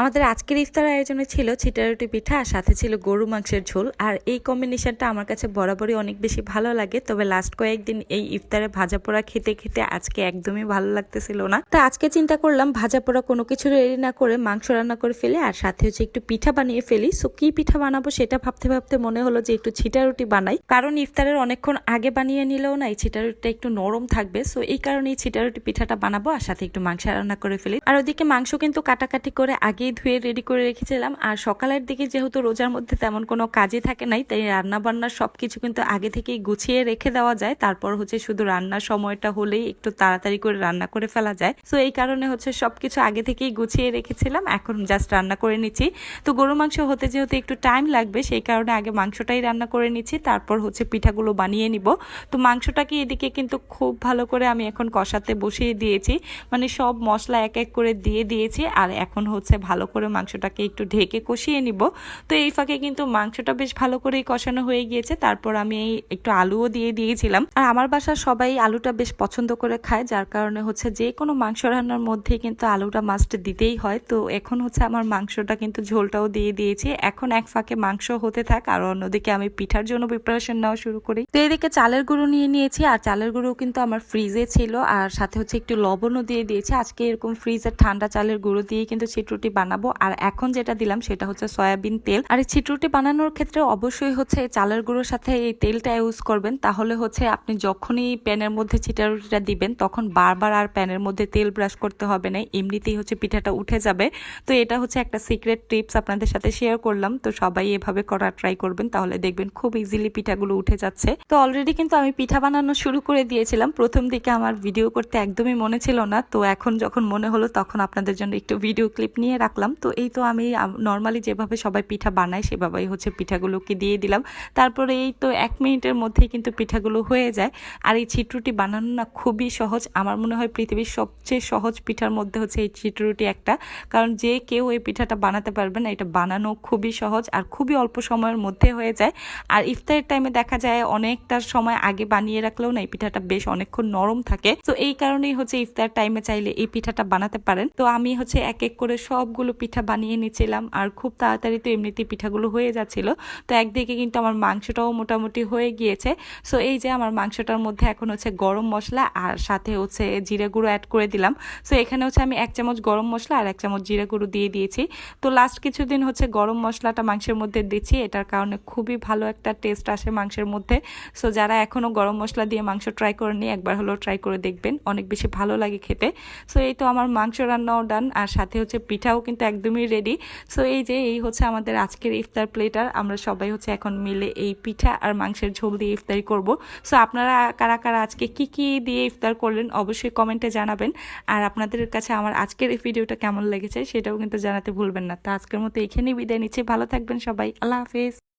আমাদের আজকের ইফতার আয়োজনে ছিল ছিটারুটি পিঠা, আর সাথে ছিল গরু মাংসের ঝোল। আর এই কম্বিনেশনটা আমার কাছে বরাবরই অনেক বেশি ভালো লাগে। তবে লাস্ট কয়েকদিন এই ইফতারে ভাজা পোড়া খেতে খেতে আজকে একদমই ভালো লাগতেছিল না। তো আজকে চিন্তা করলাম, ভাজা পোড়া কোনো কিছু রেডি না করে মাংস রান্না করে ফেলে, আর সাথে হচ্ছে একটু পিঠা বানিয়ে ফেলি। সো কি পিঠা বানাবো সেটা ভাবতে ভাবতে মনে হলো যে একটু ছিটা রুটি বানাই। কারণ ইফতারের অনেকক্ষণ আগে বানিয়ে নিলেও না এই ছিটা রুটিটা একটু নরম থাকবে। সো এই কারণে এই ছিটা রুটি পিঠাটা বানাবো, আর সাথে একটু মাংস রান্না করে ফেলি। আর ওদিকে মাংস কিন্তু কাটাকাটি করে আগেই ধুয়ে রেডি করে রেখেছিলাম। আর সকালের দিকে যেহেতু রোজার মধ্যে তেমন কোনো কাজে থাকে নাই, তাই রান্না বান্নার সবকিছু কিন্তু আগে থেকেই গুছিয়ে রেখে দেওয়া যায়। তারপর হচ্ছে শুধু রান্নার সময়টা হলেই একটু তাড়াতাড়ি করে রান্না করে ফেলা যায়। সো এই কারণে হচ্ছে সব কিছু আগে থেকেই গুছিয়ে রেখেছিলাম। এখন জাস্ট রান্না করে নিচ্ছি। তো গরু মাংস হতে যেহেতু একটু টাইম লাগবে, সেই কারণে আগে মাংসটাই রান্না করে নিচ্ছি। তারপর হচ্ছে পিঠাগুলো বানিয়ে নিব। তো মাংসটাকে এদিকে কিন্তু খুব ভালো করে আমি এখন কষাতে বসিয়ে দিয়েছি। মানে সব মশলা এক এক করে দিয়ে দিয়েছি। আর এখন হচ্ছে ভালো করে মাংসটাকে একটু ঢেকে কষিয়ে নিব। তো এই ফাঁকে কিন্তু মাংসটা বেশ ভালো করেই কষানো হয়ে গিয়েছে। তারপর আমি একটু আলুও দিয়ে দিয়েছিলাম। আর আমার বাসার সবাই আলুটা বেশ পছন্দ করে খায়, যার কারণে হচ্ছে যে কোনো মাংস রান্নার মধ্যেই কিন্তু আলুটা মাস্ট দিতেই হয়। তো এখন হচ্ছে আমার মাংসটা কিন্তু ঝোলটাও দিয়ে দিয়েছি। এখন এক ফাঁকে মাংস হতে থাক, আর অন্যদিকে আমি পিঠার জন্য প্রিপারেশন নেওয়া শুরু করি। তো এদিকে চালের গুঁড়ো নিয়ে নিয়েছি, আর চালের গুঁড়ো কিন্তু আমার ফ্রিজে ছিল। আর সাথে হচ্ছে একটু লবণও দিয়ে দিয়েছি। আজকে এরকম ফ্রিজের ঠান্ডা চালের গুঁড়ো দিয়ে কিন্তু চিটরুটি বানাবো। আর এখন যেটা দিলাম সেটা হচ্ছে সয়াবিন তেল। আর এই চিটরুটি বানানোর ক্ষেত্রে অবশ্যই হচ্ছে চালের গুঁড়োর সাথে এই তেলটা ইউজ করবেন। তাহলে হচ্ছে আপনি যখনই প্যানের মধ্যে চিটারুটিটা দিবেন, তখন বারবার আর প্যানের মধ্যে তেল ব্রাশ করতে হবে না। এমনিতেই হচ্ছে পিঠাটা উঠে যাবে। তো এটা হচ্ছে একটা সিক্রেট টিপস আপনাদের সাথে শেয়ার করলাম। তো সবাই এভাবে করার ট্রাই করবেন, তাহলে দেখবেন খুব ইজিলি পিঠাগুলো উঠে যাচ্ছে। তো অলরেডি কিন্তু আমি পিঠা বানানো শুরু করে দিয়েছিলাম। প্রথম দিকে আমার ভিডিও করতে একদমই মনে ছিল না। তো এখন যখন মনে হলো, তখন আপনাদের জন্য একটু ভিডিও ক্লিপ নিয়ে রাখলাম। তো এই তো আমি নর্মালি যেভাবে সবাই পিঠা বানায় সেভাবেই হচ্ছে পিঠাগুলোকে দিয়ে দিলাম। তারপরে এই তো এক মিনিটের মধ্যেই কিন্তু পিঠাগুলো হয়ে যায়। আর এই ছিটরুটি বানানো না খুবই সহজ। আমার মনে হয় পৃথিবীর সবচেয়ে সহজ পিঠার মধ্যে হচ্ছে এই ছিটরুটি একটা। কারণ যে কেউ এই পিঠাটা বানাতে পারবে না, এটা বানানো খুবই সহজ আর খুবই অল্প সময়ের মধ্যে হয়ে যায়। আর ইফতারের টাইমে দেখা যায় অনেকটা সময় আগে বানিয়ে রাখলেও না এই পিঠাটা বেশ অনেকক্ষণ নরম থাকে। তো এই কারণেই হচ্ছে ইফতার টাইমে চাইলে এই পিঠাটা বানাতে পারেন। তো আমি হচ্ছে এক এক করে সবগুলো পিঠা বানিয়ে নিয়েছিলাম আর খুব তাড়াতাড়ি তো এমনিতেই পিঠাগুলো হয়ে যাচ্ছিল। তো একদিকে কিন্তু আমার মাংসটাও মোটামুটি হয়ে গিয়েছে। সো এই যে আমার মাংসটার মধ্যে এখন হচ্ছে গরম মশলা আর সাথে হচ্ছে জিরে গুঁড়ো অ্যাড করে দিলাম। সো এখানে হচ্ছে আমি এক চামচ গরম মশলা আর এক চামচ জিরে গুঁড়ো দিয়ে দিয়েছি। তো লাস্ট কিছুদিন হচ্ছে গরম মশলাটা মাংসের মধ্যে দিচ্ছি। এটার কারণে খুবই ভালো একটা টেস্ট আসে মাংসের মধ্যে। সো যারা এখনও গরম মশলা দিয়ে মাংস ট্রাই করেনি একবার হলেও ট্রাই করে দেখবেন। অনেক বেশি ভালো লাগে খেতে। সো এই তো আমার মাংস রান্নাও ডান আর সাথে হচ্ছে পিঠাও কিন্তু একদমই রেডি সো এই যে, এই হচ্ছে আমাদের আজকের ইফতার প্লেটার আমরা সবাই হচ্ছে এখন মিলে এই পিঠা আর মাংসের ঝোল দিয়ে ইফতারি করব। সো আপনারা কারা কারা আজকে কি কি দিয়ে ইফতার করলেন অবশ্যই কমেন্টে জানাবেন। আর আপনাদের কাছে আমার আজকের এই ভিডিওটা কেমন লেগেছে সেটাও কিন্তু জানাতে ভুলবেন না। তো আজকের মতো এখানেই বিদায় নিচ্ছি। ভালো থাকবেন সবাই। আল্লাহ হাফিজ।